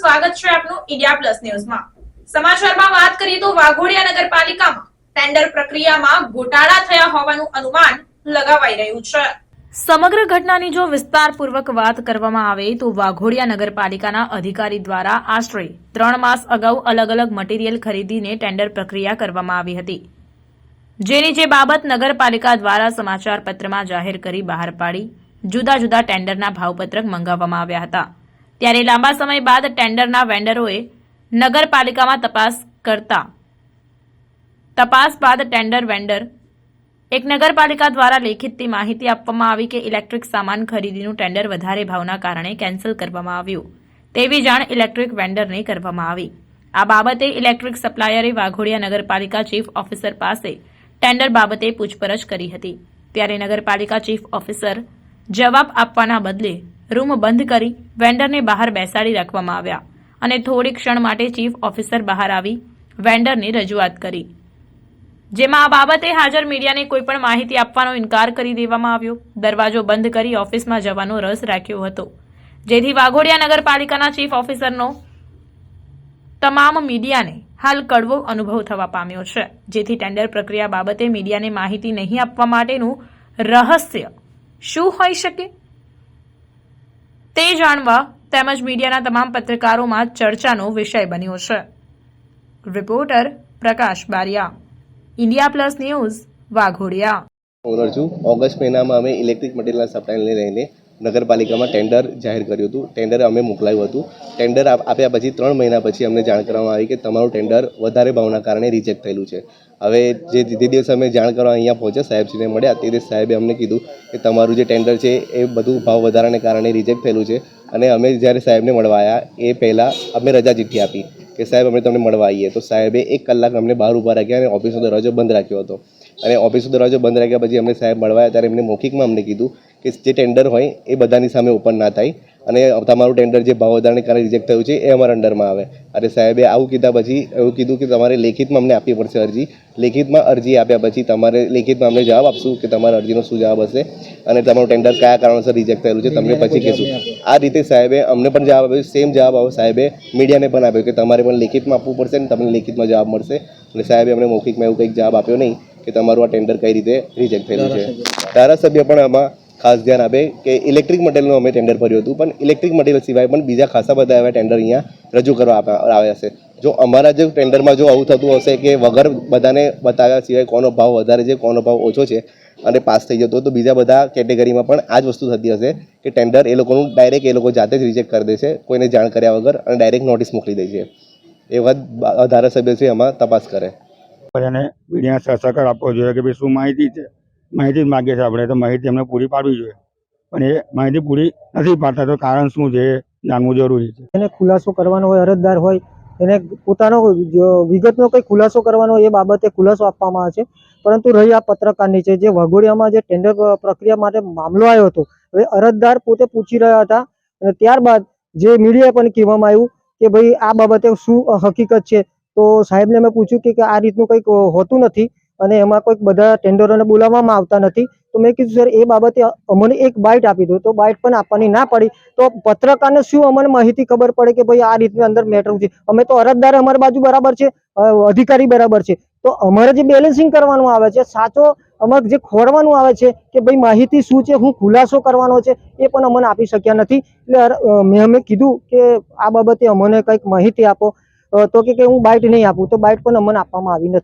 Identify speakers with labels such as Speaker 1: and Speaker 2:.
Speaker 1: સ્વાગત છે આપનું ઇન્ડિયા પ્લસ ન્યૂઝમાં. સમાચારમાં વાત કરીએ તો વાઘોડિયા નગરપાલિકામાં ટેન્ડર પ્રક્રિયામાં ગોટાળા થયા હોવાનું અનુમાન લગાવાઈ રહ્યું છે. સમગ્ર ઘટનાની જો વિસ્તારપૂર્વક વાત કરવામાં આવે તો વાઘોડિયા નગરપાલિકાના અધિકારી દ્વારા આશરે ત્રણ માસ અગાઉ અલગ અલગ મટીરીયલ ખરીદીને ટેન્ડર પ્રક્રિયા કરવામાં આવી હતી. જેની જે બાબત નગરપાલિકા દ્વારા સમાચાર પત્રમાં જાહેર કરી બહાર પાડી જુદા જુદા ટેન્ડરના ભાવપત્રક મંગાવવામાં આવ્યા હતા. ત્યારે લાંબા સમય બાદ ટેન્ડરના વેન્ડરોએ નગરપાલિકામાં તપાસ કરતા તપાસ બાદ ટેન્ડર વેન્ડર એક નગરપાલિકા દ્વારા લેખિતથી માહિતી આપવામાં આવી કે ઇલેક્ટ્રિક સામાન ખરીદીનું ટેન્ડર વધારે ભાવના કારણે કેન્સલ કરવામાં આવ્યું. તેવી જાણ ઇલેક્ટ્રિક વેન્ડરને કરવામાં આવી. આ બાબતે ઇલેક્ટ્રિક સપ્લાયરે વાઘોડિયા નગરપાલિકા ચીફ ઓફિસર પાસે ટેન્ડર બાબતે પૂછપરછ કરી હતી. ત્યારે નગરપાલિકા ચીફ ઓફિસર જવાબ આપવાના બદલે રૂમ બંધ કરી વેન્ડરને બહાર બેસાડી રાખવામાં આવ્યા અને થોડી ક્ષણ માટે ચીફ ઓફિસર બહાર આવી વેન્ડરની રજૂઆત કરી. જેમાં આ બાબતે હાજર મીડિયાને કોઈપણ માહિતી આપવાનો ઇનકાર કરી દેવામાં આવ્યો. દરવાજો બંધ કરી ઓફિસમાં જવાનો રસ રાખ્યો હતો. જેથી વાઘોડિયા નગરપાલિકાના ચીફ ઓફિસરનો તમામ મીડિયાને હાલ કડવો અનુભવ થવા પામ્યો છે. જેથી ટેન્ડર પ્રક્રિયા બાબતે મીડિયાને માહિતી નહીં આપવા માટેનું રહસ્ય શું હોઈ શકે? તે જાણવા તેમજ મીડિયાના તમામ પત્રકારોમાં ચર્ચાનો વિષય બન્યો છે. Reporter Prakash Baria. India plus news Waghodia.
Speaker 2: August મહિનામાં અમે ઇલેક્ટ્રિક મટીરિયલના સપ્લાયને લઈને નગરપાલિકામાં ટેન્ડર જાહેર કર્યું હતું. ટેન્ડર અમે મોકલાયું હતું. ટેન્ડર આપ્યા પછી ત્રણ મહિના પછી અમને જાણ કરવામાં આવી કે તમારું ટેન્ડર વધારે ભાવના કારણે રિજેક્ટ થયેલું છે. હવે જે જે દિવસે અમે જાણ કરવા અહીંયા પહોંચ્યા, સાહેબશ્રીને મળ્યા, તે દિવસ સાહેબે અમને કીધું કે તમારું જે ટેન્ડર છે એ બધું ભાવ વધારાને કારણે રિજેક્ટ થયેલું છે. અને અમે જ્યારે સાહેબને મળવા આવ્યા એ પહેલાં અમે રજા ચિઠ્ઠી આપી કે સાહેબ અમે તમને મળવા આવીએ. તો સાહેબે એક કલાક અમને બહાર ઊભા રાખ્યા અને ઓફિસનો દરવાજો બંધ રાખ્યો હતો. અને ઓફિસનો દરવાજો બંધ રાખ્યા પછી અમને સાહેબ મળવા ત્યારે એમને મૌખિકમાં અમને કીધું કે જે ટેન્ડર હોય એ બધાની સામે ઓપન ના થાય અને તમારું ટેન્ડર જે ભાવ વધારાને કારણે રિજેક્ટ થયું છે એ અમારા અંડરમાં આવે. અને સાહેબે આવું કીધા પછી એવું કીધું કે તમારે લેખિતમાં અમને આપવી પડશે અરજી. લેખિતમાં અરજી આપ્યા પછી તમારે લેખિતમાં અમને જવાબ આપશું કે તમારા અરજીનો શું જવાબ હશે અને તમારું ટેન્ડર કયા કારણોસર રિજેક્ટ થયેલું છે તમને પછી કહેશું. આ રીતે સાહેબે અમને પણ જવાબ આપ્યો. સેમ જવાબ આવ્યો સાહેબે મીડિયાને પણ આપ્યો કે તમારે પણ લેખિતમાં આપવું પડશે ને તમને લેખિતમાં જવાબ મળશે. અને સાહેબે અમને મૌખિકમાં એવું કંઈક જવાબ આપ્યો નહીં. કે તમારું આ ટેન્ડર કઈ રીતે રિજેક્ટ થયેલું છે. ધારાસભ્ય. પણ આમાં ખાસ ધ્યાન આપે કે ઇલેક્ટ્રિક મટીરિયલનું અમે ટેન્ડર ભર્યું હતું પણ ઇલેક્ટ્રિક મટીરિયલ સિવાય પણ બીજા ખાસા બધા એવા ટેન્ડર અહીંયા રજૂ કરવા આવ્યા છે. જો અમારા જે ટેન્ડરમાં જો આવું થતું હશે કે વગર બધાને બતાવ્યા સિવાય કોનો ભાવ વધારે છે કોનો ભાવ ઓછો છે અને પાસ થઈ જતો તો બીજા બધા કેટેગરીમાં પણ આ જ વસ્તુ થતી હશે કે ટેન્ડર એ લોકોનું ડાયરેક્ટ એ લોકો જાતે જ રિજેક્ટ કરી દેશે કોઈને જાણ કર્યા વગર અને ડાયરેક્ટ નોટિસ મોકલી દે છે. એ વાત ધારાસભ્ય છે આમાં તપાસ કરે.
Speaker 3: બધાને મીડિયા સહકાર આપવો જોઈએ કે ભાઈ શું માહિતી છે? માહિતી જ માગીએ છીએ આપણે, તો માહિતી અમને પૂરી પાડવી જોઈએ. પણ એ માહિતી પૂરી નથી પાડતા, તો કારણ શું છે? એ જાણવું જરૂરી છે.
Speaker 4: એને ખુલાસો કરવાનો હોય, અરજદાર હોય, એને પોતાનો વિગતનો કંઈ ખુલાસો કરવાનો હોય, એ બાબતે ખુલાસો આપવામાં આવે છે. પરંતુ રહી આ પત્રકારની છે, જે વઘોડિયામાં જે ટેન્ડર પ્રક્રિયા માટે મામલો આવ્યો હતો, હવે અરજદાર પોતે પૂછી રહ્યા હતા. અને ત્યારબાદ જે મીડિયા પણ કહેવામાં આવ્યું કે ભાઈ આ બાબતે શું હકીકત છે? તો સાહેબને મેં પૂછ્યું કે આ રીતનું કંઈક હોતું નથી અને એમાં કોઈક બધા ટેન્ડરોને બોલાવવામાં આવતા નથી. તો મેં કીધું, સર, એ બાબતે અમને એક બાઇટ આપી દો. તો બાઇટ પણ આપવાની ના પડી. તો પત્રકારને શું અમને માહિતી ખબર પડે કે ભાઈ આ રીતની અંદર મેટર છે? અમે તો અરજદાર અમારી બાજુ બરાબર છે અધિકારી બરાબર છે. તો અમારે જે બેલેન્સિંગ કરવાનું આવે છે, સાચો અમારે જે ખોરવાનું આવે છે કે ભાઈ માહિતી શું છે, હું ખુલાસો કરવાનો છે, એ પણ અમને આપી શક્યા નથી. એટલે મેં અમે કીધું કે આ બાબતે અમને કંઈક માહિતી આપો. તો કે હું બાઇટ નહીં આપું તો બાઇટ પણ અમને આપવામાં આવી નથી.